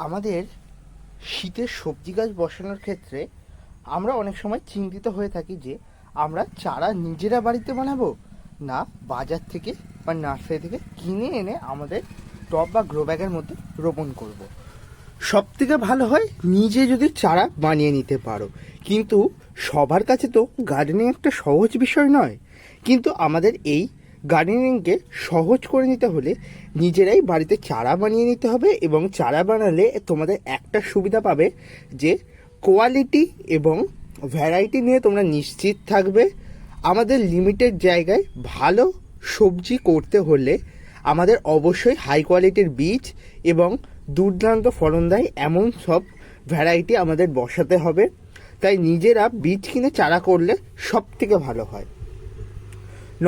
আমাদের শীতের সবজি গাছ বসানোর ক্ষেত্রে আমরা অনেক সময় চিন্তিত হয়ে থাকি যে আমরা চারা নিজেরা বাড়িতে বানাবো না বাজার থেকে বা নার্সারি থেকে কিনে এনে আমাদের টব বা গ্রো ব্যাগের মধ্যে রোপণ করব। সব থেকে ভালো হয় নিজে যদি চারা বানিয়ে নিতে পারো কিন্তু সবার কাছে তো গার্ডেনিং একটা সহজ বিষয় নয় কিন্তু আমাদের এই গার্ডেনিংকে সহজ করে নিতে হলে নিজেরাই বাড়িতে চারা বানিয়ে নিতে হবে এবং চারা বানালে তোমাদের একটা সুবিধা পাবে যে কোয়ালিটি এবং ভ্যারাইটি নিয়ে তোমরা নিশ্চিত থাকবে। আমাদের লিমিটেড জায়গায় ভালো সবজি করতে হলে আমাদের অবশ্যই হাই কোয়ালিটির বীজ এবং দুর্দান্ত ফলন দেয় এমন সব ভ্যারাইটি আমাদের বসাতে হবে। তাই নিজেরা বীজ কিনে চারা করলে সব থেকে ভালো হয়।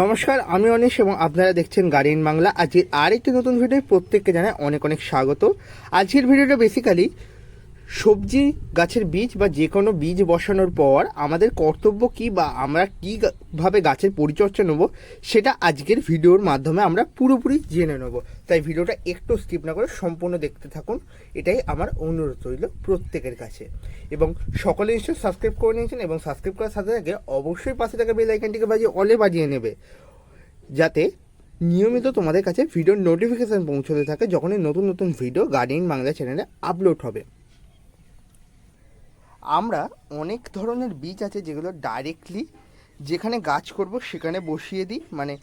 নমস্কার, আমি অনিশ এবং আপনারা দেখছেন গাড়ি বাংলা। আজকের আরেকটি নতুন ভিডিও প্রত্যেককে জানায় অনেক অনেক স্বাগত। আজকের ভিডিওটা বেসিক্যালি সবজি, গাছের বীজ বা যে কোনো বীজ বসানোর পর আমাদের কর্তব্য কি বা আমরা কীভাবে গাছের পরিচর্যা নেব, সেটা আজকের ভিডিওর মাধ্যমে আমরা পুরোপুরি জেনে নেব। তাই ভিডিওটা একটু স্কিপ না করে সম্পূর্ণ দেখতে থাকুন। এটাই আমার অনুরোধ রইল প্রত্যেকের কাছে। এবং সকলে নিশ্চয়ই সাবস্ক্রাইব করে নিয়েছেন এবং সাবস্ক্রাইব করার সাথে সাথে অবশ্যই পাশে থাকা বেল আইকনটিকে বাজিয়ে অলে বাজিয়ে নেবে। যাতে নিয়মিত তোমাদের কাছে ভিডিওর নোটিফিকেশান পৌঁছতে থাকে যখনই নতুন নতুন ভিডিও গার্ডেন বাংলা চ্যানেলে আপলোড হবে। আমরা অনেক ধরনের বীজ আছে যেগুলো ডাইরেক্টলি যেখানে গাছ করব, সেখানে বসিয়ে দিই। মানে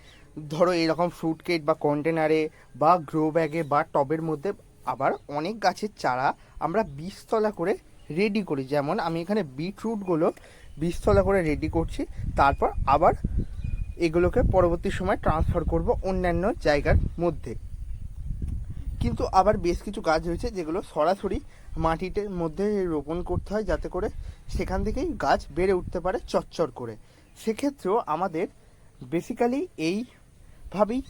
ধরো এরকম ফ্রুট কেট বা কন্টেনারে বা গ্রো ব্যাগে বা টবের মধ্যে আবার অনেক গাছের চারা আমরা বীজতলা করে রেডি করি। যেমন আমি এখানে বিটরুটগুলো বীজতলা করে রেডি করছি। তারপর আবার এগুলোকে পরবর্তী সময় ট্রান্সফার করব অন্যান্য জায়গার মধ্যে। কিন্তু আবার বেশ কিছু গাছ রয়েছে যেগুলো সরাসরি মাটিতে মধ্যে রোপণ করতে হয় যাতে করে সেখান থেকেই গাছ বেড়ে উঠতে পারে চচ্চর করে। সেক্ষেত্রেও আমাদের বেসিক্যালি এইভাবেই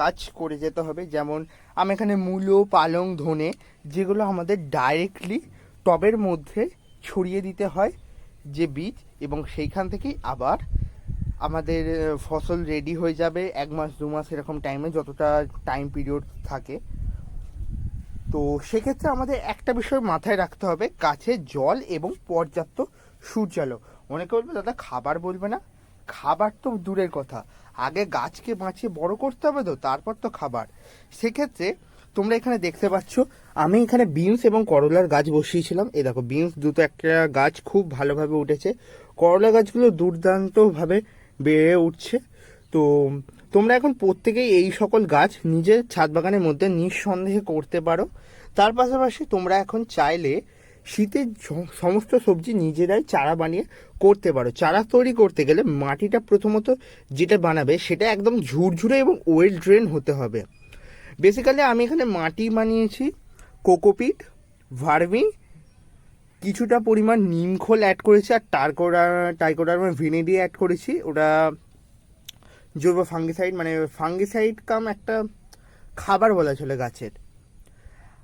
কাজ করে যেতে হবে। যেমন আমি এখানে মূলো, পালং, ধনে যেগুলো আমাদের ডাইরেক্টলি টবের মধ্যে ছড়িয়ে দিতে হয় যে বীজ এবং সেইখান থেকেই আবার আমাদের ফসল রেডি হয়ে যাবে। এক মাস, দু মাস এরকম টাইমে যতটা টাইম পিরিয়ড থাকে। তো সেক্ষেত্রে আমাদের একটা বিষয় মাথায় রাখতে হবে গাছে জল এবং পর্যাপ্ত সূর্যালো। অনেকে বলবে দাদা, খাবার বলবে না? খাবার তো দূরের কথা। আগে গাছকে বাঁচিয়ে বড় করতে হবে তো, তারপর তো খাবার। সেক্ষেত্রে তোমরা এখানে দেখতে পাচ্ছ, আমি এখানে বিনস এবং করলার গাছ বসিয়েছিলাম। এ দেখো, বিনস দুটো একটা গাছ খুব ভালোভাবে উঠেছে। করলা গাছগুলো দুর্দান্তভাবে বেড়ে উঠছে। তো তোমরা এখন প্রত্যেকেই এই সকল গাছ নিজের ছাদ বাগানের মধ্যে নিঃসন্দেহে করতে পারো। তার পাশাপাশি তোমরা এখন চাইলে শীতের সমস্ত সবজি নিজেরাই চারা বানিয়ে করতে পারো। চারা তৈরি করতে গেলে মাটিটা প্রথমত যেটা বানাবে সেটা একদম ঝুরঝুরে এবং ওয়েল ড্রেন হতে হবে। বেসিক্যালি আমি এখানে মাটি বানিয়েছি, কোকোপিট, ভার্মি, কিছুটা পরিমাণ নিমখোল অ্যাড করেছি আর টার্কোডা টাইকোডার্মা ভিনেডি অ্যাড করেছি। ওটা জৈব ফাঙ্গিসাইড মানে ফাঙ্গিসাইড কাম একটা খাবার বলা চলে গাছের।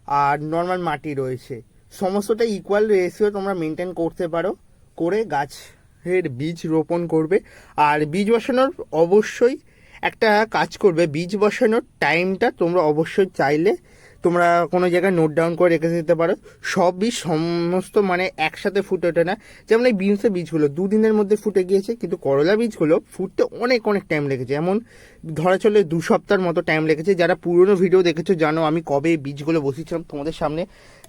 আর নর্মাল মাটি রয়েছে। সমস্তটা ইকুয়াল রেশিও তোমরা মেনটেন করতে পারো, করে গাছের বীজ রোপণ করবে। আর বীজ বসানোর অবশ্যই একটা কাজ করবে। বীজ বসানোর টাইমটা তোমরা অবশ্যই চাইলে তোমরা কোনো জায়গায় নোট ডাউন করে রেখে দিতে পারো। সব বীজ সমস্ত মানে একসাথে ফুটে ওঠে না। যেমন এই বিনসের বীজগুলো, দুদিনের মধ্যে ফুটে গিয়েছে, কিন্তু করলা বীজগুলো ফুটতে অনেক অনেক টাইম লেগেছে। যেমন ধরা চলে দু সপ্তাহের মতো টাইম লেগেছে। যারা পুরনো ভিডিও দেখেছ, জানো আমি কবে বীজগুলো বসিয়েছিলাম, তোমাদের সামনে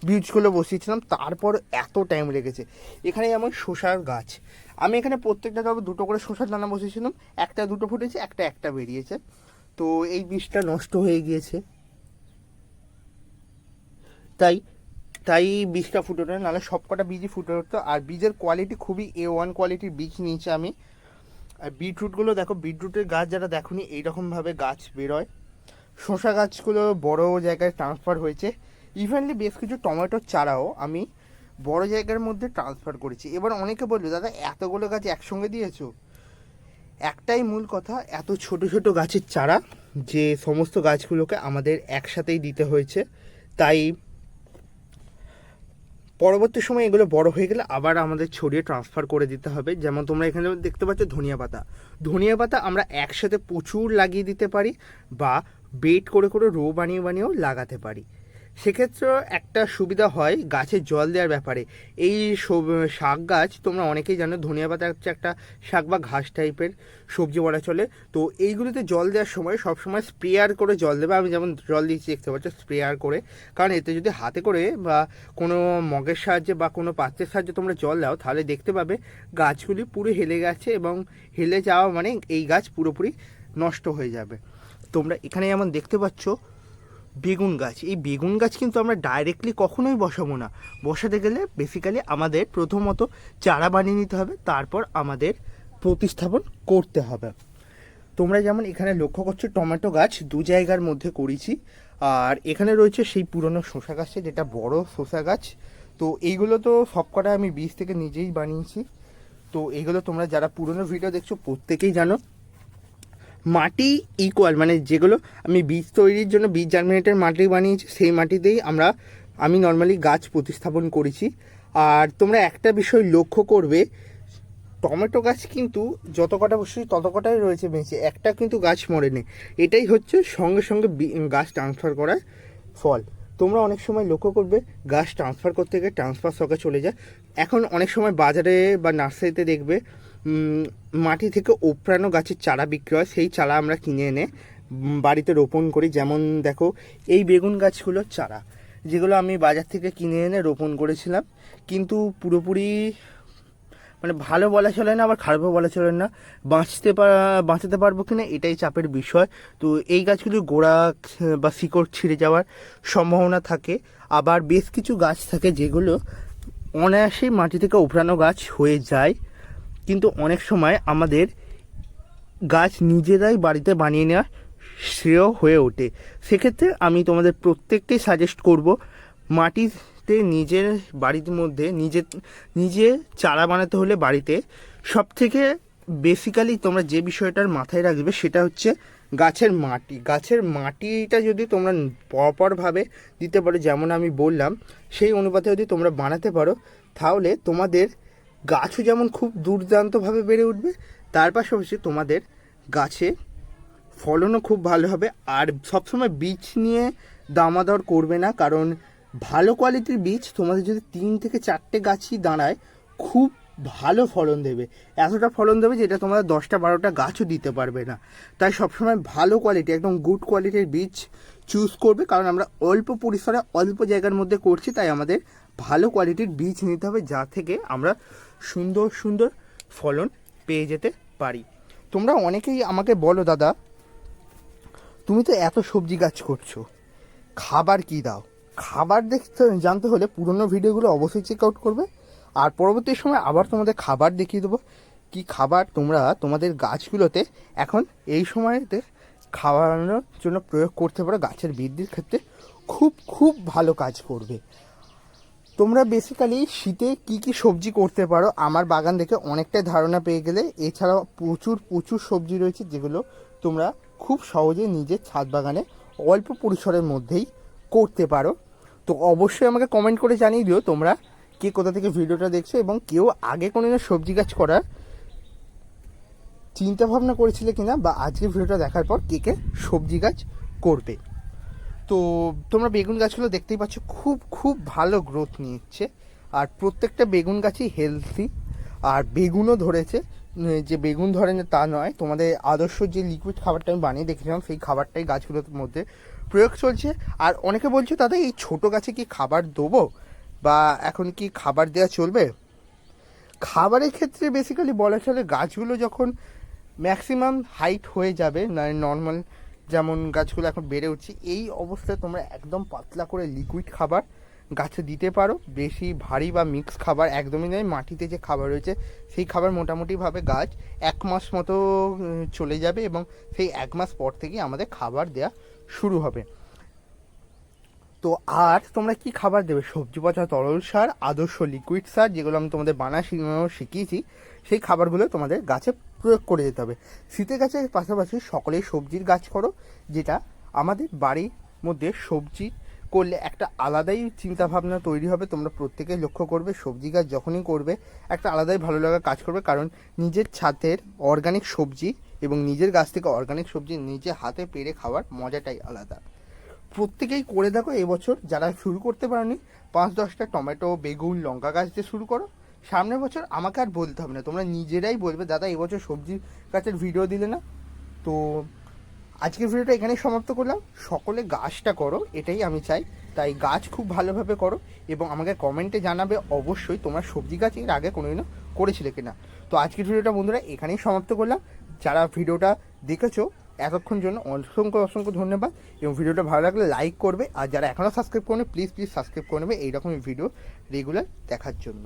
বীজগুলো বসিয়েছিলাম তারপর এত টাইম লেগেছে। এখানে যেমন শসার গাছ, আমি এখানে প্রত্যেকটা তবে দুটো করে শসার দানা বসিয়েছিলাম। একটা দুটো ফুটেছে, একটা একটা বেরিয়েছে। তো এই বীজটা নষ্ট হয়ে গিয়েছে। তাই তাই বীজটা ফুটে ওঠে নাহলে সব কটা বীজই ফুটে উঠতো। আর বীজের কোয়ালিটি খুবই এ ওয়ান কোয়ালিটির বীজ নিয়েছি আমি। আর বিটরুটগুলো দেখো বিটরুটের গাছ যারা দেখোনি, এইরকমভাবে গাছ বেরোয়। শসা গাছগুলো বড় জায়গায় ট্রান্সফার হয়েছে। ইভেনলি বেশ কিছু টমেটোর চারাও আমি বড় জায়গার মধ্যে ট্রান্সফার করেছি। এবার অনেকে বলবে, দাদা, এতগুলো গাছ একসঙ্গে দিয়েছ? একটাই মূল কথা, এত ছোট ছোট গাছের চারা যে সমস্ত গাছগুলোকে আমাদের একসাথেই দিতে হয়েছে। তাই পরবর্তী সময় এগুলো বড় হয়ে গেলে আবার আমাদের ছড়িয়ে ট্রান্সফার করে দিতে হবে। যেমন তোমরা এখানে দেখতে পাচ্ছ ধনিয়া পাতা। ধনিয়া পাতা আমরা একসাথে প্রচুর লাগিয়ে দিতে পারি বা বেট করে করে রো বানিয়ে বানিয়েও লাগাতে পারি। সেক্ষেত্রেও একটা সুবিধা হয় গাছে জল দেওয়ার ব্যাপারে। এই শাক গাছ, তোমরা অনেকেই জানো, ধনিয়া পাতা হচ্ছে একটা শাক বা ঘাস টাইপের, সবজি বলা চলে। তো এইগুলিতে জল দেওয়ার সময় সবসময় স্প্রেয়ার করে জল দেবে। আমি যেমন জল দিচ্ছি দেখতে পাচ্ছ, স্প্রেয়ার করে। কারণ এতে যদি হাতে করে বা কোনো মগের সাহায্যে বা কোনো পাত্রের সাহায্যে তোমরা জল দাও, তাহলে দেখতে পাবে গাছগুলি পুরো হেলে গেছে এবং হেলে যাওয়া মানে এই গাছ পুরোপুরি নষ্ট হয়ে যাবে। তোমরা এখানে যেমন দেখতে পাচ্ছ বেগুন গাছ। এই বেগুন গাছ কিন্তু আমরা ডাইরেক্টলি কখনোই বসাবো না। বসাতে গেলে বেসিক্যালি আমাদের প্রথমত চারা বানিয়ে নিতে হবে, তারপর আমাদের প্রতিস্থাপন করতে হবে। তোমরা যেমন এখানে লক্ষ্য করছ, টমেটো গাছ দু জায়গার মধ্যে করেছি। আর এখানে রয়েছে সেই পুরনো শসা গাছটা, যেটা বড় শসা গাছ। তো এইগুলো তো সবকটা আমি বীজ থেকে নিজেই বানিয়েছি। তো এইগুলো তোমরা যারা পুরনো ভিডিও দেখছ, প্রত্যেকেই জানো। মাটি ইকুয়াল মানে যেগুলো আমি বীজ তৈরির জন্য, বীজ জার্মিনেটের মাটি বানিয়েছি, সেই মাটিতেই আমরা, আমি নর্মালি গাছ প্রতিস্থাপন করেছি। আর তোমরা একটা বিষয় লক্ষ্য করবে, টমেটো গাছ কিন্তু যত কটা বসে তত কটাই রয়েছে বেঁচে একটা কিন্তু গাছ মরেনি। এটাই হচ্ছে সঙ্গে সঙ্গে গাছ ট্রান্সফার করার ফল। তোমরা অনেক সময় লক্ষ্য করবে, গাছ ট্রান্সফার করতে গিয়ে ট্রান্সফার শখে চলে যায়। এখন অনেক সময় বাজারে বা নার্সারিতে দেখবে মাটি থেকে ওপরানো গাছের চারা বিক্রি হয়। সেই চারা আমরা কিনে এনে বাড়িতে রোপণ করি। যেমন দেখো, এই বেগুন গাছগুলোর চারা, যেগুলো আমি বাজার থেকে কিনে এনে রোপণ করেছিলাম। কিন্তু পুরোপুরি মানে ভালো বলা চলে না, আবার খারাপও বলা চলে না। বাঁচতে বাঁচাতে পারব কিনা এটাই চাপের বিষয়। তো এই গাছগুলির গোড়া বা শিকড় ছিঁড়ে যাওয়ার সম্ভাবনা থাকে। আবার বেশ কিছু গাছ থাকে যেগুলো অনায়াসেই মাটি থেকে উপড়ানো গাছ হয়ে যায়। কিন্তু অনেক সময় আমাদের গাছ নিজেরাই বাড়িতে বানিয়ে নেওয়া শ্রেয় হয়ে ওঠে। সেক্ষেত্রে আমি তোমাদের প্রত্যেককেই সাজেস্ট করব মাটিতে নিজের বাড়ির মধ্যে, নিজে নিজে চারা বানাতে হলে বাড়িতে। সব থেকে বেসিক্যালি তোমরা যে বিষয়টার মাথায় রাখবে সেটা হচ্ছে গাছের মাটি। গাছের মাটিটা যদি তোমরা প্রপারভাবে দিতে পারো, যেমন আমি বললাম, সেই অনুপাতে যদি তোমরা বানাতে পারো, তাহলে তোমাদের গাছও যেমন খুব দুর্দান্তভাবে বেড়ে উঠবে, তার পাশাপাশি তোমাদের গাছে ফলনও খুব ভালো হবে। আর সবসময় বীজ নিয়ে দামাদর করবে না, কারণ ভালো কোয়ালিটির বীজ তোমাদের যদি তিন থেকে চারটে গাছই দাঁড়ায়, খুব ভালো ফলন দেবে। এতটা ফলন দেবে যেটা তোমরা দশটা বারোটা গাছও দিতে পারবে না। তাই সবসময় ভালো কোয়ালিটি একদম গুড কোয়ালিটির বীজ চুজ করবে, কারণ আমরা অল্প পরিসরে অল্প জায়গার মধ্যে করছি, তাই আমাদের ভালো কোয়ালিটির বীজ নিতে হবে যা থেকে আমরা সুন্দর সুন্দর ফলন পেয়ে যেতে পারি। তোমরা অনেকেই আমাকে বলো, দাদা, তুমি তো এত সবজি গাছ করছ, খাবার কি দাও? খাবার দেখতে জানতে হলে পুরনো ভিডিওগুলো অবশ্যই চেক আউট করবে। আর পরবর্তী সময় আবার তোমাদের খাবার দেখিয়ে দেবো। কি খাবার তোমরা তোমাদের গাছগুলোতে এখন এই সময়তে খাওয়ানোর জন্য প্রয়োগ করতে পারো? গাছের বৃদ্ধির ক্ষেত্রে খুব খুব ভালো কাজ করবে। তোমরা বেসিক্যালি শীতে কি কি সবজি করতে পারো? আমার বাগান দেখে অনেকটাই ধারণা পেয়ে গেলে। এছাড়াও প্রচুর প্রচুর সবজি রয়েছে যেগুলো তোমরা খুব সহজে নিজের ছাদ বাগানে অল্প পরিসরের মধ্যেই করতে পারো। তো অবশ্যই আমাকে কমেন্ট করে জানিয়ে দিও তোমরা কে কোথা থেকে ভিডিওটা দেখছ এবং কেউ আগে কোনো সবজি গাছ করার চিন্তা ভাবনা করেছিলে কিনা বা আজকে ভিডিওটা দেখার পর কে কে সবজি গাছ করবে। তো তোমরা বেগুন গাছগুলো দেখতেই পাচ্ছ, খুব খুব ভালো গ্রোথ নিচ্ছে। আর প্রত্যেকটা বেগুন গাছই হেলদি আর বেগুনও ধরেছে। যে বেগুন ধরে না তা নয়, তোমাদের আদর্শ যে লিকুইড খাবারটা আমি বানিয়ে দেখেছিলাম, সেই খাবারটাই গাছগুলোর মধ্যে প্রয়োগ চলছে। আর অনেকে বলছে, দাদা, এই ছোট গাছে কি খাবার দেবো? বা এখন কি খাবার দেওয়া চলবে? খাবারের ক্ষেত্রে বেসিক্যালি বলা চলে, গাছগুলো যখন ম্যাক্সিমাম হাইট হয়ে যাবে নর্মাল যেমন গাছগুলো এখন বেড়ে উঠছে, এই অবস্থায় তোমরা একদম পাতলা করে লিকুইড খাবার গাছে দিতে পারো। বেশি ভারী বা মিক্স খাবার একদমই নয়। মাটিতে যে খাবার রয়েছে, সেই খাবার মোটামুটিভাবে গাছ এক মাস মতো চলে যাবে এবং সেই এক মাস পর থেকেই আমাদের খাবার দেওয়া শুরু হবে। তো আর তোমরা কি খাবার দেবে? সবজি পচা, তরল সার, আদর্শ লিকুইড সার, যেগুলো আমি তোমাদের বানা শিখিয়েছি, সেই খাবারগুলো তোমাদের গাছে প্রয়োগ করে যেতে হবে। শীতের গাছের পাশাপাশি সকলেই সবজির গাছ করো, যেটা আমাদের বাড়ির মধ্যে সবজি করলে একটা আলাদাই চিন্তা ভাবনা তৈরি হবে, তোমরা প্রত্যেকে লক্ষ্য করবে, সবজি গাছ যখনই করবে, একটা আলাদাই ভালো লাগা কাজ করবে, কারণ নিজের ছাদের অর্গানিক সবজি এবং নিজের গাছ থেকে অর্গানিক সবজি নিজে হাতে পেরে খাওয়ার মজাটাই আলাদা। প্রত্যেকেই করে দেখো, এবছর যারা শুরু করতে পারোনি, পাঁচ দশটা টমেটো, বেগুন, লঙ্কা গাছ দিয়ে শুরু করো। সামনের বছর আমাকে আর বলতে হবে না, তোমরা নিজেরাই বলবে, দাদা, এবছর সবজি গাছের ভিডিও দিলে না? তো আজকের ভিডিওটা এখানেই সমাপ্ত করলাম। সকলে গাছটা করো, এটাই আমি চাই। তাই গাছ খুব ভালোভাবে করো এবং আমাকে কমেন্টে জানাবে অবশ্যই তোমরা সবজি গাছ এর আগে কোনোদিনও করেছিলে কিনা। তো আজকের ভিডিওটা বন্ধুরা এখানেই সমাপ্ত করলাম। যারা ভিডিওটা দেখেছ, এতক্ষণ জন্য অসংখ্য অসংখ্য ধন্যবাদ এবং ভিডিওটা ভালো লাগলে লাইক করবে। আর যারা এখনও সাবস্ক্রাইব করবে প্লিজ প্লিজ সাবস্ক্রাইব করে নেবে এইরকমই ভিডিও রেগুলার দেখার জন্য।